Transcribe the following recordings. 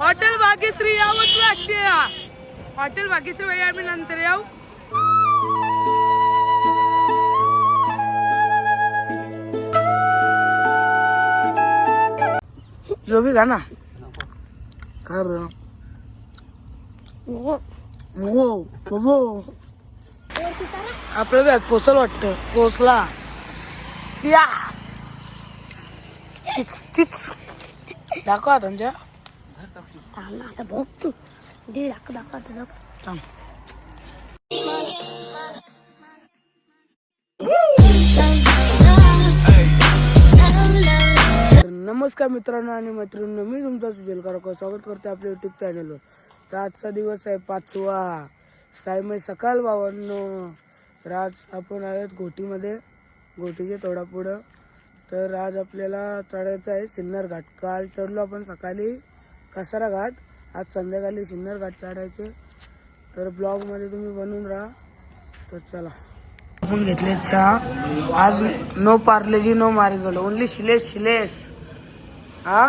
Hotel Bhagyashree यावंच लागते hotel Bhagyashree वेळी आम्ही नंतर येऊ. जो भी गाना कर हो. हो आपलं बॅग पोचल वाटतं पोचला या. चिच चिच. दाखवा त्यांच्या थांब ना आता बघ तू दे दाखव दाखव आता दाखव. थांब तर नमस्कार मित्रांनो आणि मैत्रिणींनो मी तुमचा सुजल कारको स्वागत करते आपल्या युट्यूब चॅनलवर तर आजचा दिवस आहे पाचवा. सायमय सकाळ भावांनो तर आज आपण आहेत घोटीमध्ये. घोटीचे थोडा पुढं तर आज आपल्याला चढायचं आहे सिन्नर घाट. काल चढलो आपण सकाळी. कसारा घाट. आज संध्याकाळी सिन्नर घाट चढायचे तर ब्लॉगमध्ये तुम्ही बनवून राहा. तर चला. आपण घेतले चहा. आज no Parle G no Marigold only शिलेस शिलेस हा?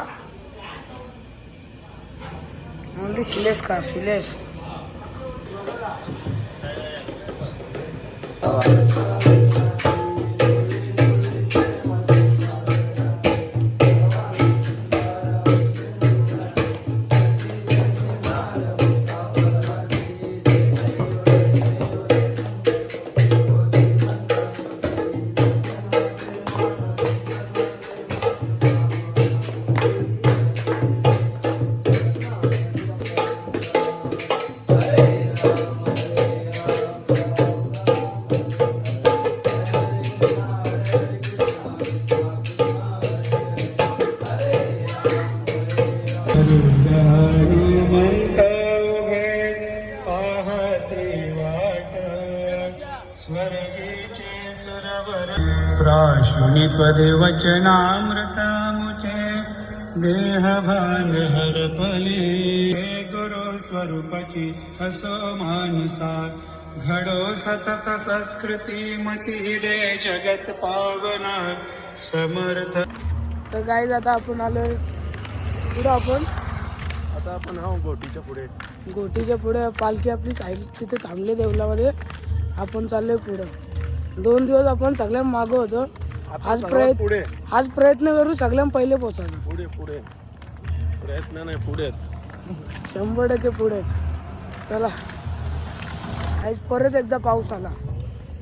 ओनली शिलेस का शिलेस स्वर्गीचे सुरवर. प्राशुनि त्वदेवचनामृतामुचे देहभान हरपली. हे गुरु स्वरूपची असो मानसा घडो सतत सत्कृती मती दे जगत पावन समर्थ. तर काय आता आपण आलोय पुढं आपण. आता आपण हा गोटीच्या पुढे. गोटीच्या पुढे पालखी आपली साईड तिथे थांबले देवलामध्ये. आपण चाललोय पुढं. दोन दिवस आपण सगळ्यात मागं होतो. आज सगळ्यात प्रयत्न पुढे. आज प्रयत्न करू सगळ्यात पहिले पोचायला. पुढे पुढे. प्रयत्न नाही पुढेच. शंभर टक्के पुढेच. चला. आज परत एकदा पाऊस आला.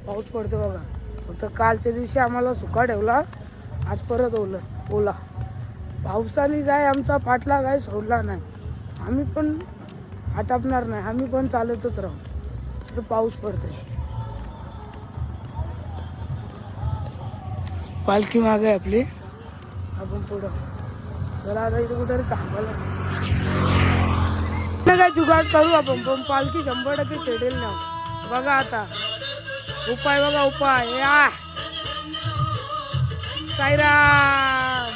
पाऊस पडतो बघा. फक्त कालच्या दिवशी आम्हाला सुका ठेवला. आज परत ओला ओला. पावसाने काय आमचा पाटला काय सोडला नाही. आम्ही पण आटापणार नाही. आम्ही पण चालतच राहू. तर पाऊस पडतोय. पालखी मागे आहे आपली. आपण पुढं. चला आता इथे कुठेतरी थांबायला. काय जुगाड करू आपण? पण पालखी शंभर टक्के शेडेल ना बघा आता. उपाय बघा उपाय. या. साईराम.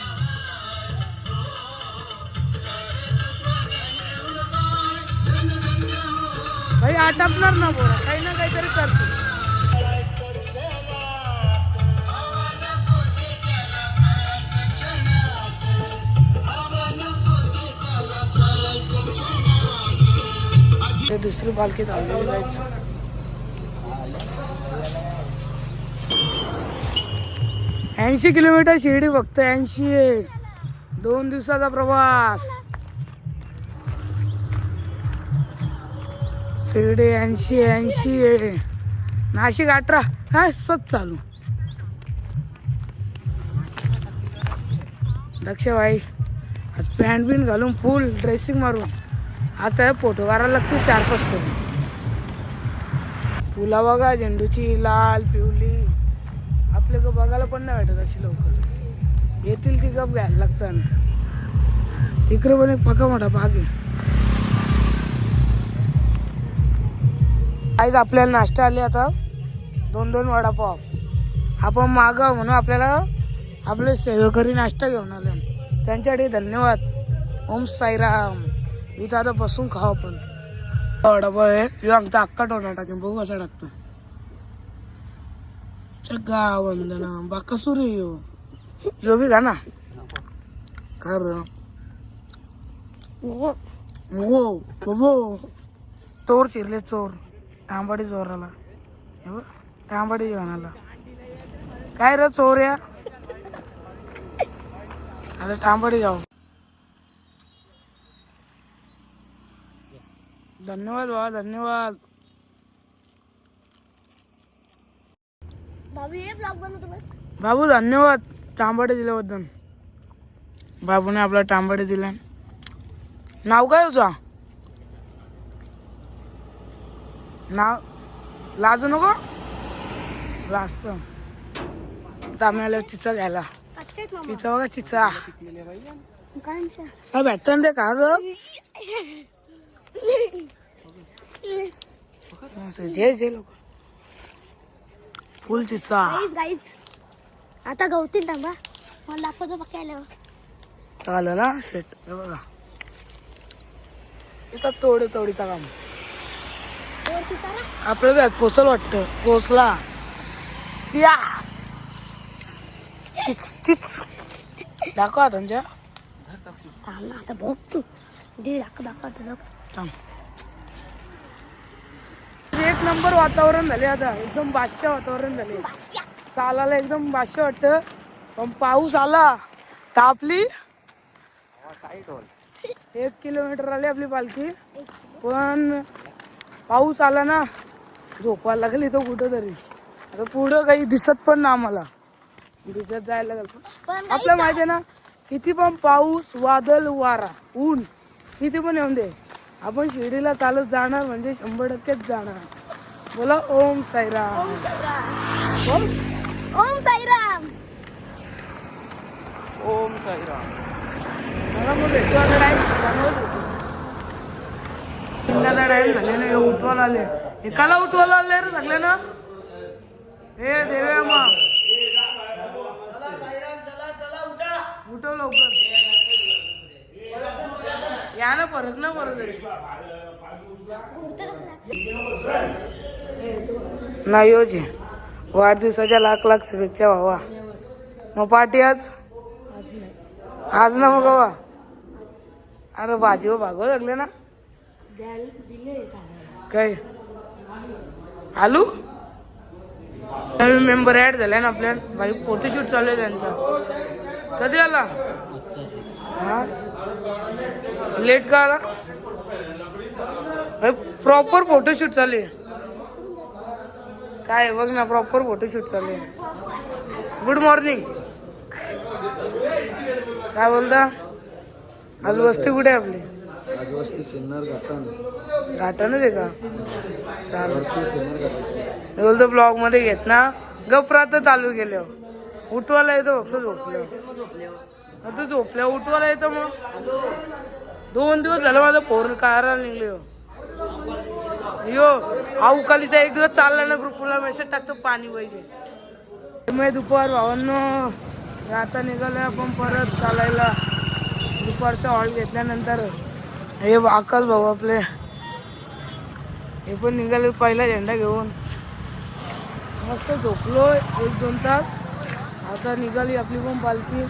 भाई आटापणार ना बोला काही ना काहीतरी करतो ते पालखीत आलेली जायचं. ऐंशी किलोमीटर शिर्डी फक्त ऐंशी आहे दोन दिवसाचा प्रवास. शिर्डी ऐंशी ऐंशी आहे नाशिक अठरा. हा सच चालू. दक्ष भाई आज पॅन्ट बिन घालून फुल ड्रेसिंग मारून. आज त्या फोटो काढायला लागतील चार पाच करून फुला बघा झेंडूची लाल पिवली आपले का बघायला पण नाही भेटत अशी लवकर. येतील ती गप घ्यायला लागतात इकडे पण एक पका मोठा बाग आहे. आज आपल्याला नाश्ता आले आता. दोन दोन वडापाव. आपण माग म्हणून आपल्याला आपले सेवेकरी नाश्ता घेऊन आले. त्यांच्यासाठी धन्यवाद. ओम साईराम. इथं आता बसून खाऊ आपण. वडापाव आहे आमचा अक्का टोना टाकेन बघू कसा टाकतो. चग्गा वंदना. बाकासूर आहे ह्यो ह्यो बी घा ना कर हो. बाबो चोर चिरले चोर. तांबाडी चोराला तांबाडी जेवणाला काय रे चोर या? आता तांबाडी जाऊ. धन्यवाद बाबा धन्यवाद. बाबू ब्लॉग बनवतो बस. बाबू धन्यवाद तांबाडे दिल्याबद्दल. बाबूने आपला तांबाडे दिला. नाव काय तुझा? नाव? लाजू नको? लाजत. चिचा घ्यायला. चिचा बघा चिचा. भेटतं ते का ग? जे जे लोक. फुल चिचा. गाईज गाईज आता गवतील थांबा. मला दाखवतो पक्के आल्यावर चालेल ना सेट हे बघा. येतात तोडे तोडीचा काम. आपलं बॅग पोचल वाटतं. पोचला या. चिच चिच. दाखवा त्यांच्या आता बघ तू दे दाखव दाखव दाखव. एक नंबर वातावरण झाले आता. एकदम बादशा वातावरण झाले. चालायला एकदम बादशा वाटतं. पण पाऊस आला. तापली एक किलोमीटर आली आपली पालखी. पण पाऊस आला ना झोपायला लागली तो कुठं तरी आता पुढं काही दिसत पण ना आम्हाला. दिसत जायला लागलं. पण आपलं माहिती आहे ना किती पण पाऊस वादळ वारा ऊन किती पण येऊन दे आपण शिर्डीला चालत जाणार म्हणजे शंभर टक्केच जाणार. बोला ओम साईराम. ओम साईराम. ओम ओम साईराम. ओम साईराम. मला मग भेटू आता चांगलंच होतं. हे उठवायला आले. एकाला उठवायला आले रे सगळे ना? हे देवे मग उठव लवकर या ना परत ना परत घुमतं नाही हो वाढदिवसाच्या लाख लाख शुभेच्छा व्हावा मग पार्टी आज? आज ना मग वा अरे भाजी हो, भागव लागले ना. काय? आलू? नवीन मेंबर ऍड झाले ना आपल्या माझी फोटोशूट चालू आहे त्यांचा. कधी आला? हा. लेट का आला? प्रॉपर फोटोशूट चालू आहे. काय बघ ना प्रॉपर फोटोशूट चालू आहे. गुड मॉर्निंग काय बोलता? आज वस्ती कुठे आहे आपली? आज वस्ती सिन्नर घाटण. घाटानच आहे का? मी बोलतो ब्लॉगमध्ये घेत ना. गपरात चालू केलं उठवायला येतो फक्त झोपलं आता झोपल्या उठवायला येतं मग. दोन दिवस झालं माझं फोन कारायला निघले यो अवकालीचा एक दिवस चालला ना ग्रुपला मेसेज टाकतो पाणी पाहिजे मी दुपार भावांनो आता निघालोय आपण परत चालायला. दुपारचा हॉल घेतल्यानंतर हे आकाश भाऊ आपले हे पण निघाले पहिला झेंडा घेऊन. मस्त झोपलो एक दोन तास. आता निघाली आपली पण पालखी.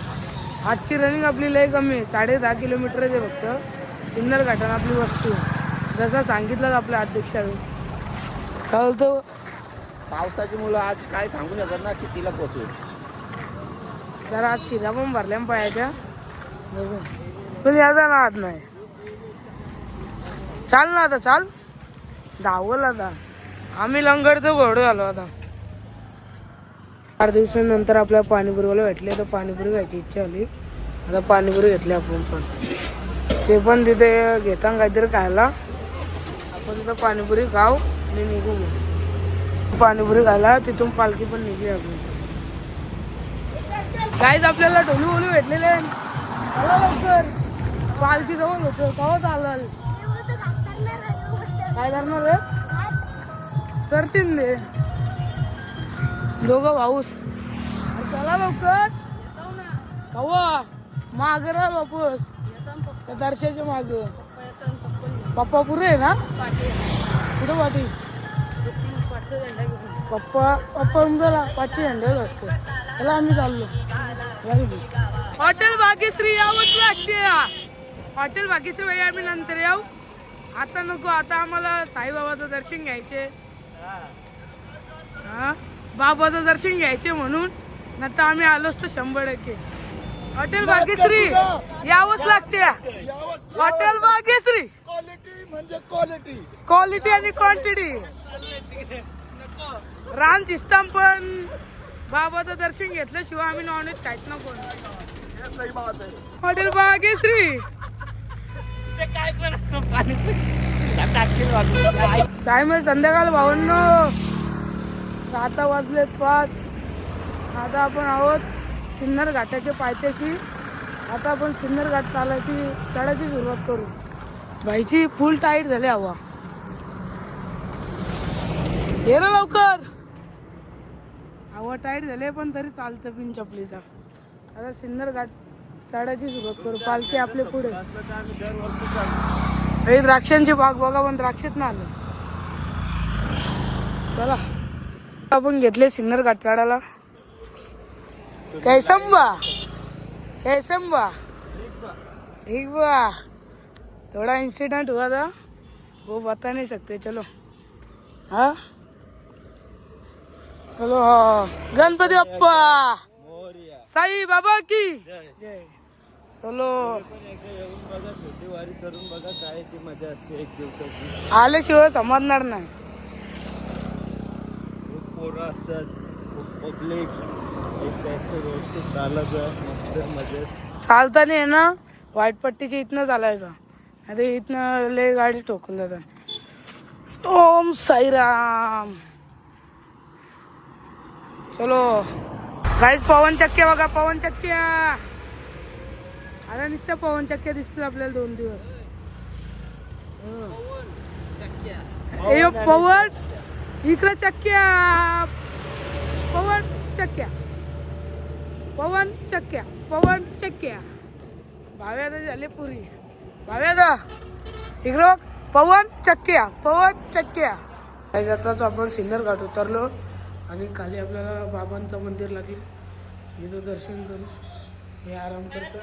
आजची रनिंग आपली लय कमी आहे. साडे दहा किलोमीटर आहे फक्त. सिन्नर घाटान आपली वस्तू जसा सांगितलं आपल्या अध्यक्षाने. काय बोलतो पावसाची मुलं आज काय सांगू शकत ना कितीला पोचू. जरा आज शिरा पण भरल्या पाहायच्या पायाच्या. पण याचा ना आत नाही. चाल ना आता चाल. धावल आता. आम्ही लंगडतो घोडू आलो आता. चार दिवसानंतर आपल्या पाणीपुरीवाला भेटले तर पाणीपुरी खायची इच्छा झाली आता पाणीपुरी घेतली आपण पण. ते पण तिथे घेता काहीतरी खायला. आपण तिथं पाणीपुरी खाऊ आणि निघू पाणीपुरी खायला तिथून पालखी पण निघली आपली काहीच आपल्याला ढोलू बोलू भेटलेले लवकर. पालखी जवळ होतो केव्हा चालाल? काय करणार. सरतीन दे दोघं भाऊस चला लवकर. कवा माग रा वापस. त्या दर्शाच्या माग. पप्पा पुरे आहे ना? कुठं पाठी? पप्पा पप्पा उमराला पाचशे झेंड्यावर असते. त्याला आम्ही चाललो. हॉटेल भाग्यश्री यावंच लागते हॉटेल भाग्यश्री भाई आम्ही नंतर येऊ. आता नको आता आम्हाला साईबाबाचं दर्शन घ्यायचे. हा? बाबाचं दर्शन घ्यायचे म्हणून. नंतर आम्ही आलोच तर शंभर टक्के. हॉटेल भाग्यश्री यावंच लागते. हॉटेल भाग्यश्री. क्वालिटी म्हणजे क्वालिटी क्वालिटी आणि क्वांटिटी रान सिस्टम पण. बाबाचं दर्शन घेतल्याशिवाय आम्ही नॉनव्हेज खायच बात आहे हॉटेल भाग्यश्री. सायमय संध्याकाळ भावन्न आता वाजलेत पाच. आता आपण आहोत सिन्नर घाटाच्या पायथ्याशी. आता आपण सिन्नर घाट चालायची चढायची सुरुवात करू. भाईची फुल टाईट झाली हवा. ये ना लवकर. हवा टाईट झाली पण तरी चालतं पिन चपलीचा आता सिन्नर घाट चढायची सुरुवात करू. पालखी आपले पुढे. हे द्राक्षांची बाग बघा पण द्राक्षेत ना आलं. चला. आपण घेतले सिन्नर घाट बा कैसंबा कैसंबा ठीक बा. थोड़ा इंसिडेंट हुआ था. वो बता नहीं सकते चलो. हाँ? चलो हाँ. गणपति अप्पा साई बाबा की! जय चलो. करून बघा काय ती मजा असते एक दिवसाची आल्याशिवाय समजणार नाही. पोरं असतात खूप पब्लिक एक साईडचं व्यवस्थित चालत आहे मस्त मजेत. चालताना आहे ना वाईट पट्टीच्या इथनं चालायचं. आता इथनं लय गाडी ठोकून जातात. ओम साईराम. चलो. गाईज पवन चक्क्या बघा पवन चक्क्या आता नुसत्या पवन चक्क्या दिसतील आपल्याला दोन दिवस. हो. ए, यो पवन. इकडे चक्क्या. पवन चक्क्या. पवन चक्क्या. पवन चक्क्या. भाव्यादा झाले पुरी. भाव्यादा इकडं बघ. पवन चक्क्या. पवन चक्क्या. काय जाताच आपण सिन्नर घाट उतरलो आणि खाली आपल्याला बाबांचं मंदिर लागले. इथं दर्शन करू. हे आराम करतो.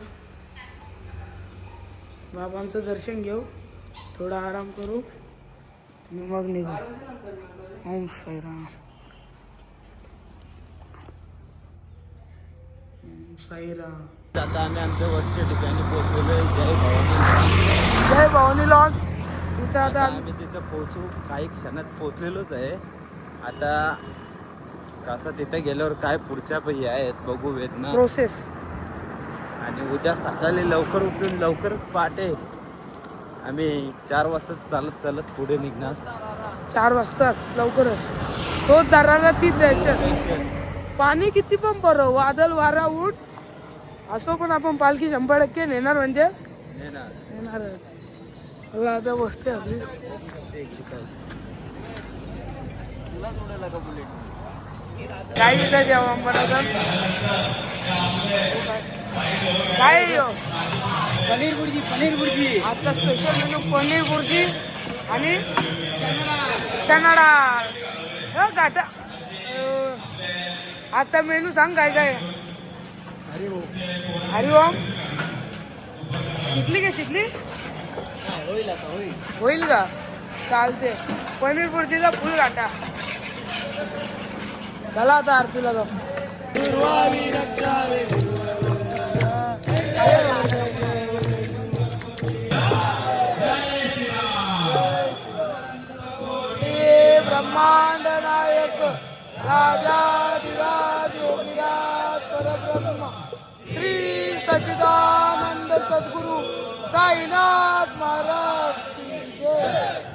बाबांचं दर्शन घेऊ. थोडा आराम करू. मग निघू. ओम साईराम ओम साईराम आता आम्ही आमच्या वरच्या ठिकाणी पोहोचलेलो जय भवानी जय भवानी लॉन्स. इथं आता आम्ही तिथं पोहोचू. काही क्षणात पोहोचलेलोच आहे. आता कसं तिथे गेल्यावर काय पुढच्या पही आहेत बघू वेदना प्रोसेस आणि उद्या सकाळी लवकर उठून लवकर पहाटे. आम्ही चार वाजता चालत चालत पुढे निघणार. चार वाजताच लवकरच. तो दराला ती दहशत पाणी किती पण बरं वादळ वारा उठ असो पण आपण पालखी शंभर टक्के नेणार म्हणजे? नेणार. नेणारच. मला आता बसते आपली. काय इथं जेवण बनवतात काय ह्यो? पनीर भुर्जी पनीर भुर्जी आजचा स्पेशल मेनू पनीर भुर्जी आणि चना हो गाठा आजचा मेनू सांग काय काय? हरिओम. शिकली का शिकली? होईल होईल का? चालते पनीर पुरचीचा फुल गाठा चला आता आरतीला जाऊ. राजाधिराज योगीराज परब्रह्म। श्री सच्चिदानंद सद्गुरु साईनाथ महाराज की जय।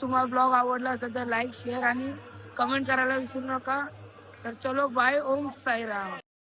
तुम्हाला ब्लॉग आवडला असेल तर लाईक शेअर आणि कमेंट करायला विसरू नका. तर चलो बाय. ओम साईराम.